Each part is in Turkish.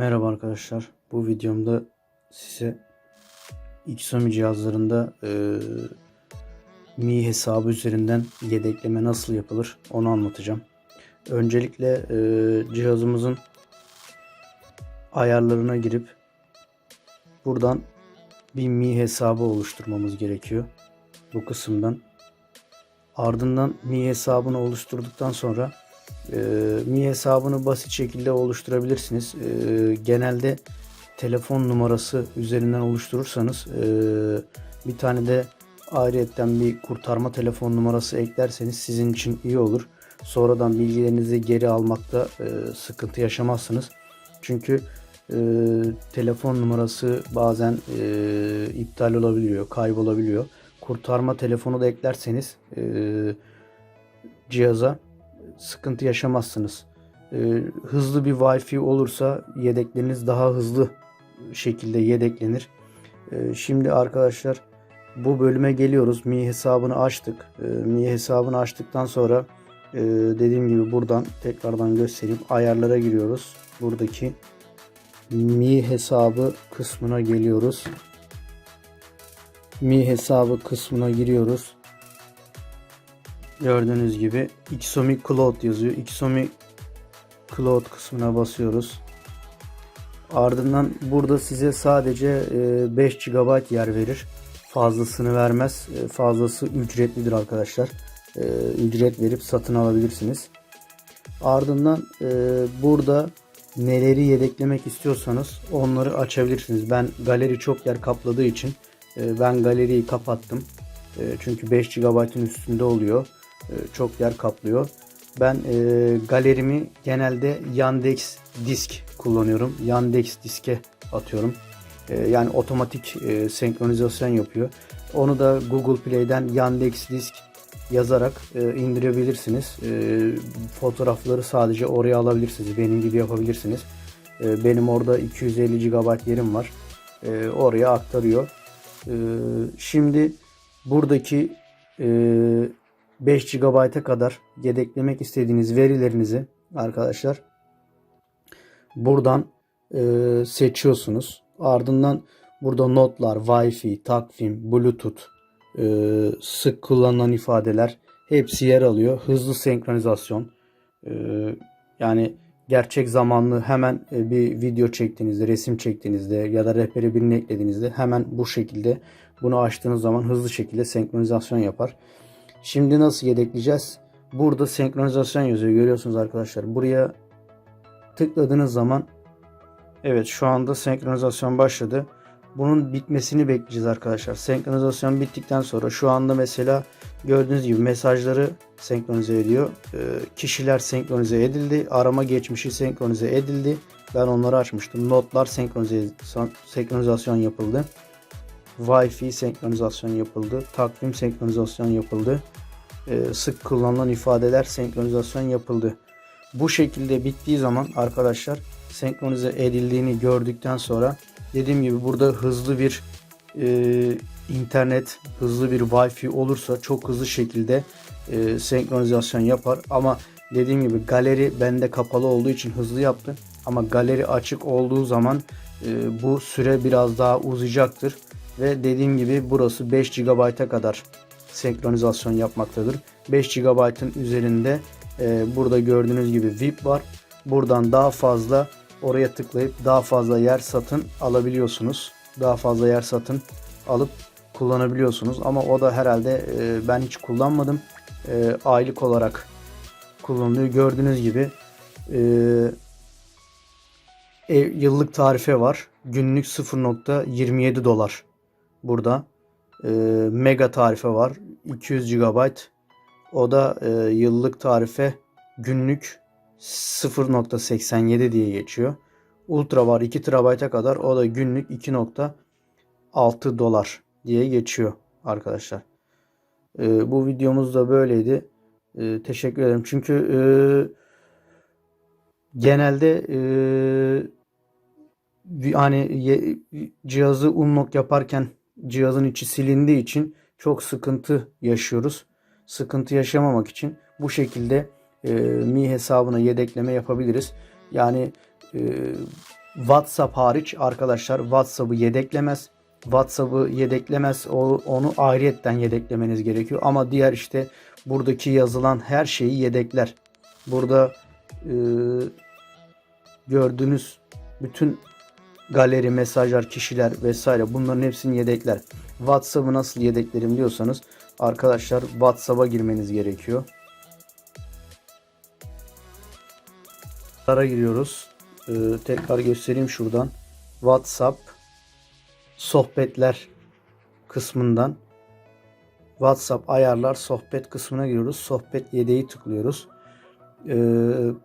Merhaba arkadaşlar. Bu videomda size Xiaomi cihazlarında e, Mi hesabı üzerinden yedekleme nasıl yapılır onu anlatacağım. Öncelikle e, cihazımızın ayarlarına girip buradan bir Mi hesabı oluşturmamız gerekiyor. Bu kısımdan. Ardından Mi hesabını oluşturduktan sonra e, Mi hesabını basit şekilde oluşturabilirsiniz. E, genelde telefon numarası üzerinden oluşturursanız e, bir tane de ayrıyetten bir kurtarma telefon numarası eklerseniz sizin için iyi olur. Sonradan bilgilerinizi geri almakta e, sıkıntı yaşamazsınız. Çünkü e, telefon numarası bazen iptal olabiliyor, kaybolabiliyor. Kurtarma telefonu da eklerseniz e, cihaza sıkıntı yaşamazsınız. Ee, hızlı bir Wi-Fi olursa yedekleriniz daha hızlı şekilde yedeklenir. Ee, şimdi arkadaşlar bu bölüme geliyoruz. Mi hesabını açtık. Ee, Mi hesabını açtıktan sonra e, dediğim gibi buradan tekrardan göstereyim. Ayarlara giriyoruz. Buradaki Mi hesabı kısmına geliyoruz. Mi hesabı kısmına giriyoruz. Gördüğünüz gibi Xiaomi Cloud yazıyor. Xiaomi Cloud kısmına basıyoruz. Ardından burada size sadece e, 5 GB yer verir. Fazlasını vermez. E, Fazlası ücretlidir arkadaşlar. E, Ücret verip satın alabilirsiniz. Ardından e, burada neleri yedeklemek istiyorsanız onları açabilirsiniz. Ben galeri çok yer kapladığı için e, ben galeriyi kapattım. E, Çünkü 5 GB'ın üstünde oluyor. E, çok yer kaplıyor. Ben e, galerimi genelde Yandex Disk kullanıyorum. Yandex Disk'e atıyorum. E, yani otomatik e, senkronizasyon yapıyor. Onu da Google Play'den Yandex Disk yazarak e, indirebilirsiniz. E, fotoğrafları sadece oraya alabilirsiniz. Benim gibi yapabilirsiniz. E, benim orada 250 GB yerim var. E, oraya aktarıyor. E, şimdi buradaki e, 5 GB'a kadar yedeklemek istediğiniz verilerinizi arkadaşlar buradan e, seçiyorsunuz. Ardından burada notlar, Wi-Fi, takvim, Bluetooth, e, sık kullanılan ifadeler hepsi yer alıyor. Hızlı senkronizasyon e, yani gerçek zamanlı hemen e, bir video çektiğinizde, resim çektiğinizde ya da rehberi birini eklediğinizde hemen bu şekilde bunu açtığınız zaman hızlı şekilde senkronizasyon yapar. Şimdi nasıl yedekleyeceğiz? Burada senkronizasyon yazıyor. Görüyorsunuz arkadaşlar. Buraya tıkladığınız zaman evet şu anda senkronizasyon başladı. Bunun bitmesini bekleyeceğiz arkadaşlar. Senkronizasyon bittikten sonra şu anda mesela gördüğünüz gibi mesajları senkronize ediyor. Ee, kişiler senkronize edildi. Arama geçmişi senkronize edildi. Ben onları açmıştım. Notlar senkronize, senkronizasyon yapıldı. Wi-Fi senkronizasyon yapıldı. Takvim senkronizasyon yapıldı. Ee, sık kullanılan ifadeler senkronizasyon yapıldı. Bu şekilde bittiği zaman arkadaşlar senkronize edildiğini gördükten sonra dediğim gibi burada hızlı bir e, internet, hızlı bir Wi-Fi olursa çok hızlı şekilde e, senkronizasyon yapar. Ama dediğim gibi galeri bende kapalı olduğu için hızlı yaptı. Ama galeri açık olduğu zaman e, bu süre biraz daha uzayacaktır. Ve dediğim gibi burası 5 GB'a kadar senkronizasyon yapmaktadır. 5 GB'ın üzerinde e, burada gördüğünüz gibi VIP var. Buradan daha fazla oraya tıklayıp daha fazla yer satın alabiliyorsunuz. Daha fazla yer satın alıp kullanabiliyorsunuz. Ama o da herhalde e, ben hiç kullanmadım. E, aylık olarak kullanılıyor. Gördüğünüz gibi e, e, yıllık tarife var. Günlük 0.27 dolar. Burada e, mega tarife var. 200 GB. O da e, yıllık tarife günlük 0.87 diye geçiyor. Ultra var 2 TB'a kadar. O da günlük 2.6 dolar diye geçiyor arkadaşlar. E, bu videomuz da böyleydi. E, teşekkür ederim. Çünkü e, genelde e, hani cihazı unlock yaparken cihazın içi silindiği için çok sıkıntı yaşıyoruz. Sıkıntı yaşamamak için bu şekilde e, Mi hesabına yedekleme yapabiliriz. Yani e, WhatsApp hariç arkadaşlar WhatsApp'ı yedeklemez. WhatsApp'ı yedeklemez. O, onu ayrıyetten yedeklemeniz gerekiyor. Ama diğer işte buradaki yazılan her şeyi yedekler. Burada e, gördüğünüz bütün galeri, mesajlar, kişiler vesaire bunların hepsini yedekler. WhatsApp'ı nasıl yedeklerim diyorsanız arkadaşlar WhatsApp'a girmeniz gerekiyor. Ara giriyoruz. Ee, tekrar göstereyim şuradan. WhatsApp sohbetler kısmından WhatsApp ayarlar sohbet kısmına giriyoruz. Sohbet yedeği tıklıyoruz. Ee,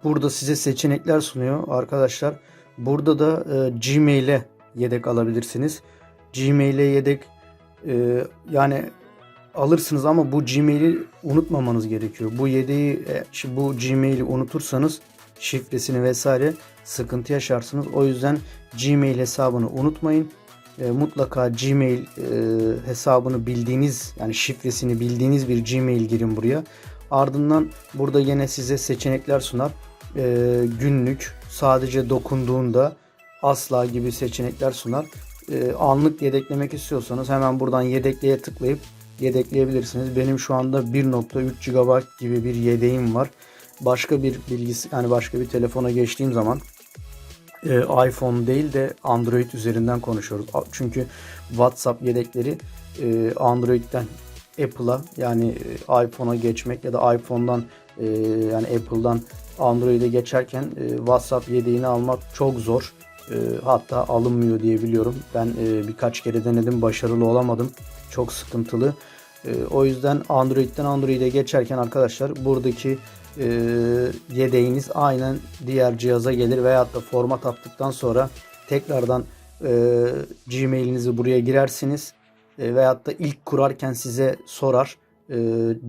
burada size seçenekler sunuyor arkadaşlar. Burada da e, Gmail'e yedek alabilirsiniz. Gmail'e yedek e, yani alırsınız ama bu Gmail'i unutmamanız gerekiyor. Bu yedeği e, bu Gmail'i unutursanız şifresini vesaire sıkıntı yaşarsınız. O yüzden Gmail hesabını unutmayın. E, mutlaka Gmail e, hesabını bildiğiniz yani şifresini bildiğiniz bir Gmail girin buraya. Ardından burada yine size seçenekler sunar. E, günlük sadece dokunduğunda asla gibi seçenekler sunar. E, anlık yedeklemek istiyorsanız hemen buradan yedekleye tıklayıp yedekleyebilirsiniz. Benim şu anda 1.3 GB gibi bir yedeğim var. Başka bir bilgisi yani başka bir telefona geçtiğim zaman e, iPhone değil de Android üzerinden konuşuyoruz. Çünkü WhatsApp yedekleri e, Android'den Apple'a yani e, iPhone'a geçmek ya da iPhone'dan e, yani Apple'dan Android'e geçerken e, WhatsApp yedeğini almak çok zor. E, hatta alınmıyor diye biliyorum. Ben e, birkaç kere denedim, başarılı olamadım. Çok sıkıntılı. E, o yüzden Android'den Android'e geçerken arkadaşlar buradaki e, yedeğiniz aynen diğer cihaza gelir veyahut da format attıktan sonra tekrardan e, Gmail'inizi buraya girersiniz e, veyahut da ilk kurarken size sorar e,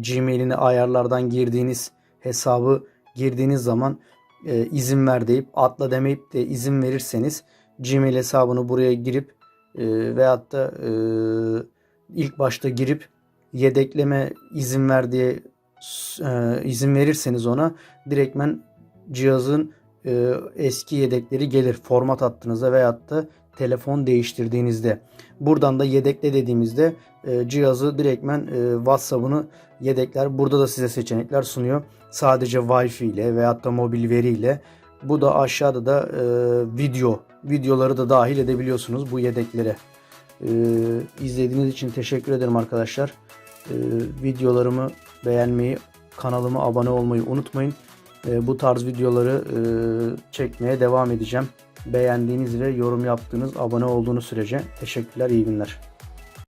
Gmail'ini ayarlardan girdiğiniz hesabı girdiğiniz zaman e, izin ver deyip atla demeyip de izin verirseniz Gmail hesabını buraya girip e, veyahut da e, ilk başta girip yedekleme izin ver diye e, izin verirseniz ona direktmen cihazın e, eski yedekleri gelir. Format attığınızda veyahut da telefon değiştirdiğinizde. Buradan da yedekle dediğimizde e, cihazı direktmen e, WhatsApp'ını yedekler. Burada da size seçenekler sunuyor. Sadece Wi-Fi ile veyahut da mobil veri ile. Bu da aşağıda da e, video videoları da dahil edebiliyorsunuz bu yedeklere. E, izlediğiniz için teşekkür ederim arkadaşlar. E, videolarımı beğenmeyi, kanalıma abone olmayı unutmayın. E, bu tarz videoları e, çekmeye devam edeceğim. Beğendiğiniz ve yorum yaptığınız, abone olduğunuz sürece teşekkürler, iyi günler.